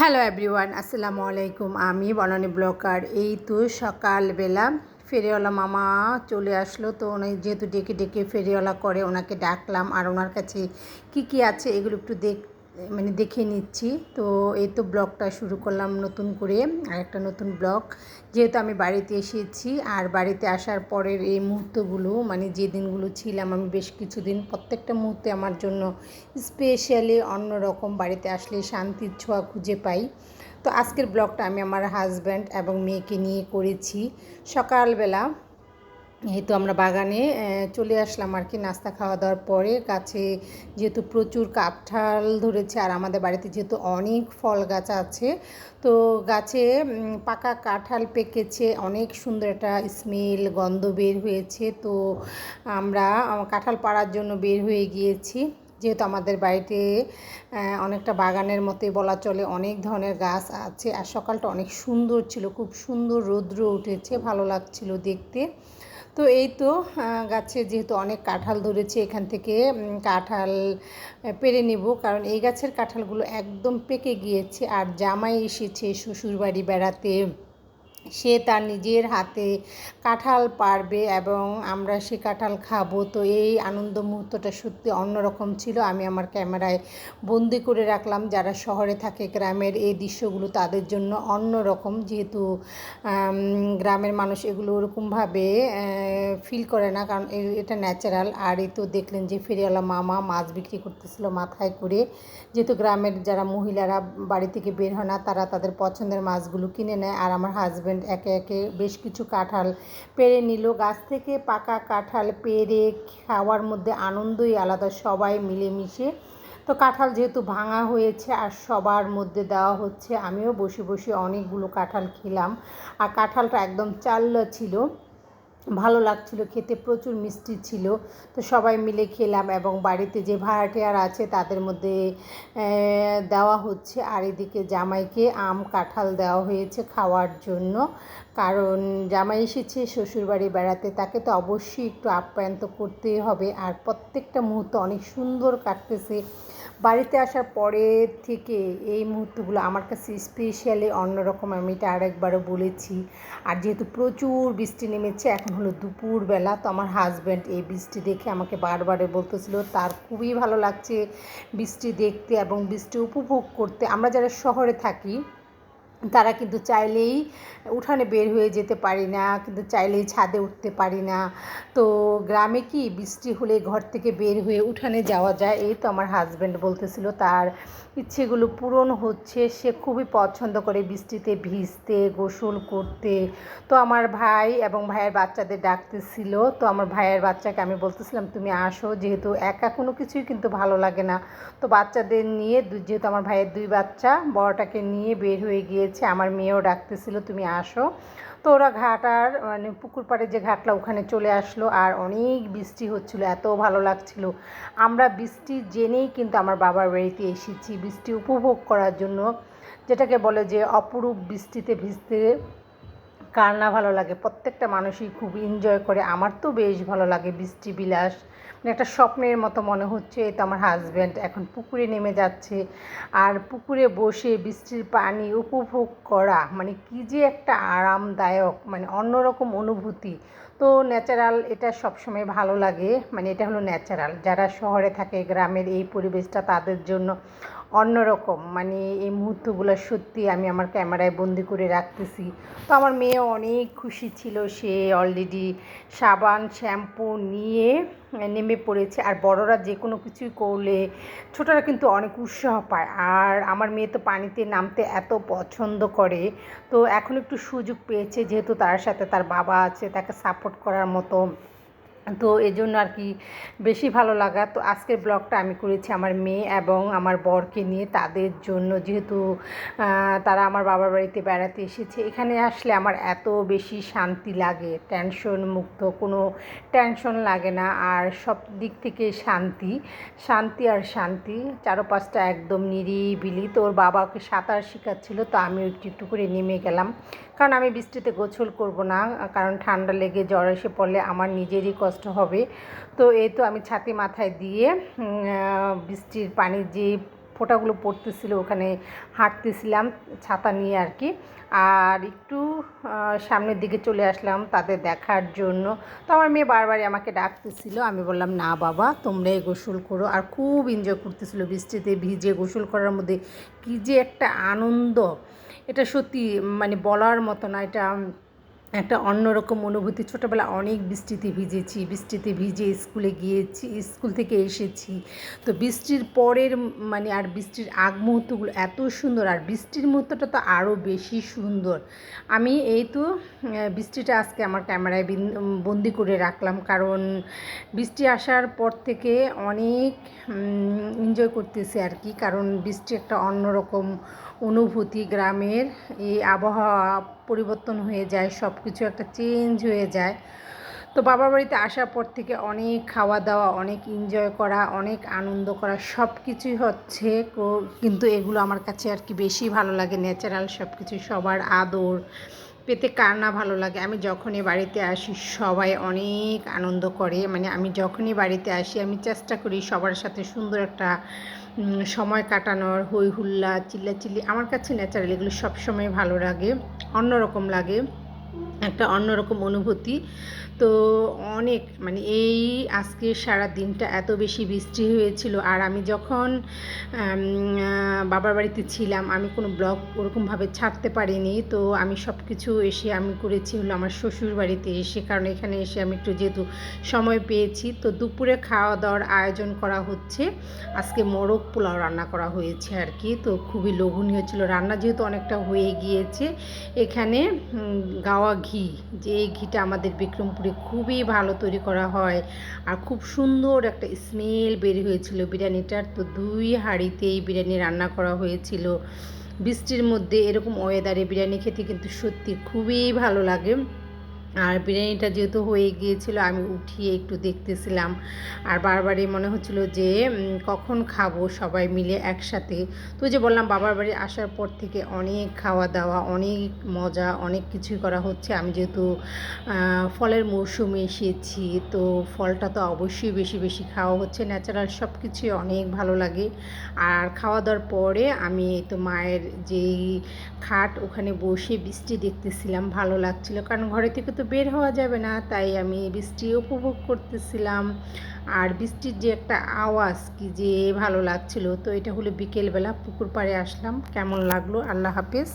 Hello everyone আসসালামু আলাইকুম। আমি বনানী ব্লকার। এই তো সকালবেলা ফেরিওয়ালা মামা চলে আসলো। তো উনি যেহেতু ডেকে ডেকে ফেরিওয়ালা করে, ওনাকে ডাকলাম আর ওনার কাছে কি কি আছে এগুলো একটু দেখ মানে দেখে নিচ্ছি। তো এই তো ব্লগটা শুরু করলাম নতুন করে, আর একটা নতুন ব্লগ। যেহেতু আমি বাড়িতে এসেছি, আর বাড়িতে আসার পরের এই মুহূর্তগুলো মানে যে দিনগুলো ছিলাম, আমি বেশ কিছুদিন প্রত্যেকটা মুহূর্তে আমার জন্য স্পেশালি অন্যরকম বাড়িতে আসলে শান্তির ছোঁয়া খুঁজে পাই। তো আজকের ব্লগটা আমি আমার হাজব্যান্ড এবং মেয়েকে নিয়ে করেছি। সকালবেলা এই তো আমরা বাগানে চলে আসলাম আর কি নাস্তা খাওয়া দাওয়ার পরে। গাছে যেহেতু প্রচুর কাপঠাল ধরেছে আর আমাদের বাড়িতে যেহেতু অনেক ফল গাছ আছে, তো গাছে পাকা কাঁঠাল পেকেছে, অনেক সুন্দর একটা স্মেল গন্ধ বের হয়েছে। তো আমরা কাঁঠাল পাড়ার জন্য বের হয়ে গিয়েছি। যেহেতু আমাদের বাড়িতে অনেকটা বাগানের মতোই বলা চলে, অনেক ধরনের গাছ আছে। আর সকালটা অনেক সুন্দর ছিল, খুব সুন্দর রৌদ্র উঠেছে, ভালো লাগছিল দেখতে। তো এই তো গাছে যেহেতু অনেক কাঁঠাল ধরেছে, এখান থেকে কাঁঠাল পেরে নেব। কারণ এই গাছের কাঁঠালগুলো একদম পেকে গিয়েছে, আর জামাই এসেছে শ্বশুরবাড়ি বেড়াতে। সে তার নিজের হাতে কাঁঠাল পারবে এবং আমরা সে কাঁঠাল খাব। তো এই আনন্দ মুহূর্তটা সত্যি অন্যরকম ছিল। আমি আমার ক্যামেরায় বন্দি করে রাখলাম। যারা শহরে থাকে, গ্রামের এই দৃশ্যগুলো তাদের জন্য অন্যরকম। যেহেতু গ্রামের মানুষ এগুলো ওরকমভাবে ফিল করে না। কারণ এটা ন্যাচারাল আর এই তো দেখলেন যে ফেরিওয়ালা মামা মাছ বিক্রি করতেছিল মাথায় করে। যেহেতু গ্রামের যারা মহিলারা বাড়ি থেকে বের হয় না, তারা তাদের পছন্দের মাছগুলো কিনে নেয়। আর আমার হাজব্যান্ড হাজব্যান্ড একে একে বেশ কিছু কাঁঠাল পেরে নিল। গাছ থেকে পাকা কাঁঠাল পেরে খাওয়ার মধ্যে আনন্দই আলাদা, সবাই মিলেমিশে। তো কাঁঠাল যেহেতু ভাঙা হয়েছে আর সবার মধ্যে দেওয়া হচ্ছে, আমিও বসে বসে অনেকগুলো কাঁঠাল খেলাম। আর কাঁঠালটা একদম চাল্লা ছিল। ভালো লাগছিল, খেতে প্রচুর মিষ্টি ছিল। তো সবাই মিলে খেলাম এবং বাড়িতে যে ভাড়াটিয়ার আছে তাদের মধ্যে দেওয়া হচ্ছে। আর এদিকে জামাইকে আম, কাঁঠাল দেওয়া হয়েছে খাওয়ার জন্য। কারণ জামাই এসেছে শ্বশুরবাড়ি বেড়াতে, তাকে তো অবশ্যই একটু আপ্যায়ন তো করতেই হবে। আর প্রত্যেকটা মুহূর্ত অনেক সুন্দর কাটতেছে। বাড়িতে আসার পরে থেকে এই মুহূর্তগুলো আমার কাছে স্পেশালি অন্যরকম, আমি এটা আরেকবারও বলেছি। আর যেহেতু প্রচুর বৃষ্টি নেমেছে, এখন হলো দুপুরবেলা, তো আমার হাজব্যান্ড এই বৃষ্টি দেখে আমাকে বারবারে বলতেছিল, তার খুবই ভালো লাগছে বৃষ্টি দেখতে এবং বৃষ্টি উপভোগ করতে। আমরা যারা শহরে থাকি তারা কিন্তু চাইলেই উঠানে বের হয়ে যেতে পারি না, কিন্তু চাইলেই ছাদে উঠতে পারি না। তো গ্রামে কি বৃষ্টি হলে ঘর থেকে বের হয়ে উঠানে যাওয়া যায়? এই তো আমার হাজব্যান্ড বলতেছিল, তার ইচ্ছেগুলো পূরণ হচ্ছে, সে খুবই পছন্দ করে বৃষ্টিতে ভিজতে, গোসল করতে। তো আমার ভাই এবং ভাইয়ের বাচ্চাদের ডাকতেছিল, তো আমার ভাইয়ের বাচ্চাকে আমি বলতেছিলাম, তুমি আসো, যেহেতু একা কোনো কিছুই কিন্তু ভালো লাগে না। তো বাচ্চাদের নিয়ে, যেহেতু আমার ভাইয়ের দুই বাচ্চা, বড়টাকে নিয়ে বের হয়ে গিয়েছে আমার মেয়েও ডাকতেছিল, তুমি আসো। তো ওরা ঘাট আর মানে পুকুর পাড়ে যে ঘাটলা ওখানে চলে আসলো, আর অনেক বৃষ্টি হচ্ছিল, এত ভালো লাগছিল। আমরা বৃষ্টি জেনেই কিন্তু আমার বাবার বাড়িতে এসেছি, বৃষ্টি উপভোগ করার জন্য, যেটাকে বলে যে অপরূপ বৃষ্টিতে ভিজতে কার না ভালো লাগে। প্রত্যেকটা মানুষই খুব এনজয় করে। আমার তো বেশ ভালো লাগে বৃষ্টি বিলাস। মানে একটা স্বপ্নের মতো মনে হচ্ছে, এই তো আমার হাজব্যান্ড এখন পুকুরে নেমে যাচ্ছে। আর পুকুরে বসে বৃষ্টির পানি উপভোগ করা মানে কী যে একটা আরামদায়ক মানে অন্যরকম অনুভূতি। তো ন্যাচারাল এটা সবসময় ভালো লাগে। মানে এটা হলো ন্যাচারাল যারা শহরে থাকে, গ্রামের এই পরিবেশটা তাদের জন্য অন্যরকম। মানে এই মুহূর্তগুলো সত্যি আমি আমার ক্যামেরায় বন্দি করে রাখতেছি। তো আমার মেয়ে অনেক খুশি ছিল। সে অলরেডি সাবান, শ্যাম্পু নিয়ে নেমে পড়েছে। আর বড়রা যে কোনো কিছুই করলে ছোটরা কিন্তু অনেক উৎসাহ পায়। আর আমার মেয়ে তো পানিতে নামতে এত পছন্দ করে। তো এখন একটু সুযোগ পেয়েছে যেহেতু তার সাথে তার বাবা আছে, তাকে সাপোর্ট করার মতো। তো এই জন্য আর কি বেশি ভালো লাগা। তো আজকের ব্লগটা আমি করেছি আমার মেয়ে এবং আমার বরকে নিয়ে। তাদের জন্য যেহেতু তারা আমার বাবার বাড়িতে বেড়াতে এসেছে, এখানে আসলে আমার এত বেশি শান্তি লাগে টেনশন মুক্ত, কোনো টেনশন লাগে না। আর সব দিক থেকে শান্তি শান্তি আর শান্তি, চারোপাশটা একদম নিরিবিলি। তো ওর বাবাকে সাঁতার শেখাচ্ছিল, তো আমি একটু একটু করে নেমে গেলাম। কারণ আমি বৃষ্টিতে গোছল করব না, কারণ ঠান্ডা লেগে জ্বর এসে পড়লে আমার নিজেরই কষ্ট হবে। তো এই তো আমি ছাতি মাথায় দিয়ে বৃষ্টির পানি যে ফোঁটাগুলো পড়তেছিল ওখানে হাঁটতেছিলাম ছাতা নিয়ে আর কি। আর একটু সামনের দিকে চলে আসলাম তাদের দেখার জন্য। তো আমার মেয়ে বারবারই আমাকে ডাকতেছিল। আমি বললাম, না বাবা তোমরাই গোসল করো। আর খুব এনজয় করতেছিল বৃষ্টিতে ভিজে গোসল করার মধ্যে। কী যে একটা আনন্দ। এটা সত্যি মানে বলার মতো না, এটা একটা অন্যরকম অনুভূতি। ছোটোবেলা অনেক বৃষ্টিতে ভিজেছি, বৃষ্টিতে ভিজে স্কুলে গিয়েছি, স্কুল থেকে এসেছি। তো বৃষ্টির পরের মানে আর বৃষ্টির আগ মুহূর্তগুলো এত সুন্দর আর বৃষ্টির মুহূর্তটা তো আরও বেশি সুন্দর। আমি এই তো বৃষ্টিটা আজকে আমার ক্যামেরায় বন্দি করে রাখলাম। কারণ বৃষ্টি আসার পর থেকে অনেক এনজয় করতেছি আর কি। কারণ বৃষ্টি একটা অন্যরকম অনুভূতি গ্রামের এই আবহাওয়া পরিবর্তন হয়ে যায় সব কিছু একটা চেঞ্জ হয়ে যায়। তো বাবার বাড়িতে আসার পর থেকে অনেক খাওয়া দাওয়া, অনেক এনজয় করা, অনেক আনন্দ করা সব কিছুই হচ্ছে কিন্তু এগুলো আমার কাছে আর কি বেশি ভালো লাগে ন্যাচারাল সব কিছু সবার আদর। পেতে কার না ভালো লাগে? আমি যখনই বাড়িতে আসি, সবাই অনেক আনন্দ করে। মানে আমি যখনই বাড়িতে আসি, আমি চেষ্টা করি সবার সাথে সুন্দর একটা সময় কাটানোর। হই হুল্লা, চিল্লাচিল্লি। আমার কাছে ন্যাচারাল এগুলো সবসময় ভালো লাগে, অন্যরকম লাগে। একটা অন্যরকম অনুভূতি। তো অনেক মানে এই আজকে সারা দিনটা এত বেশি বৃষ্টি হয়েছিল। আর আমি যখন বাবার বাড়িতে ছিলাম আমি কোনো ব্লগ ওরকমভাবে ছাড়তে পারিনি। তো আমি সব কিছু এসে আমি করেছি হলো আমার শ্বশুর বাড়িতে এসে কারণ এখানে এসে আমি একটু যেহেতু সময় পেয়েছি তো দুপুরে খাওয়া দাওয়ার আয়োজন করা হচ্ছে। আজকে মোরগ পোলাও রান্না করা হয়েছে আর কি তো খুবই লোভনীয় ছিল। রান্না যেহেতু অনেকটা হয়ে গিয়েছে এখানে উম, ঘি, যে এই ঘিটা আমাদের বিক্রমপুরে খুবই ভালো তৈরি করা হয় আর খুব সুন্দর একটা স্মেল বের হয়েছিল বিরিয়ানিটার। তো দুই হাড়িতেই বিরিয়ানি রান্না করা হয়েছিল। বৃষ্টির মধ্যে এরকম ওয়েদারে বিরিয়ানি খেতে কিন্তু সত্যি খুবই ভালো লাগে। আর বিরিয়ানিটা যেহেতু হয়ে গিয়েছিল, আমি উঠিয়ে একটু দেখতেছিলাম। আর বারবারই মনে হচ্ছিল যে কখন খাব সবাই মিলে একসাথে? তো যে বললাম, বাবার বাড়ি আসার পর থেকে অনেক খাওয়া দাওয়া অনেক মজা, অনেক কিছুই করা হচ্ছে। আমি যেহেতু ফলের মৌসুমে এসেছি, তো ফলটা তো অবশ্যই বেশি বেশি খাওয়া হচ্ছে। ন্যাচারাল সব কিছুই অনেক ভালো লাগে। আর খাওয়া দাওয়ার পরে আমি তো মায়ের যেই খাট, ওখানে বসে বৃষ্টি দেখতেছিলাম, ভালো লাগছিল। কারণ ঘরে থেকে তো বের হওয়া যাবে না, তাই আমি বৃষ্টি উপভোগ করতেছিলাম। আর বৃষ্টির যে একটা আওয়াজ, কি যে ভালো লাগছিল, তো এটা হলো বিকেলবেলা পুকুর পাড়ে আসলাম। কেমন লাগল? আল্লাহ হাফেজ।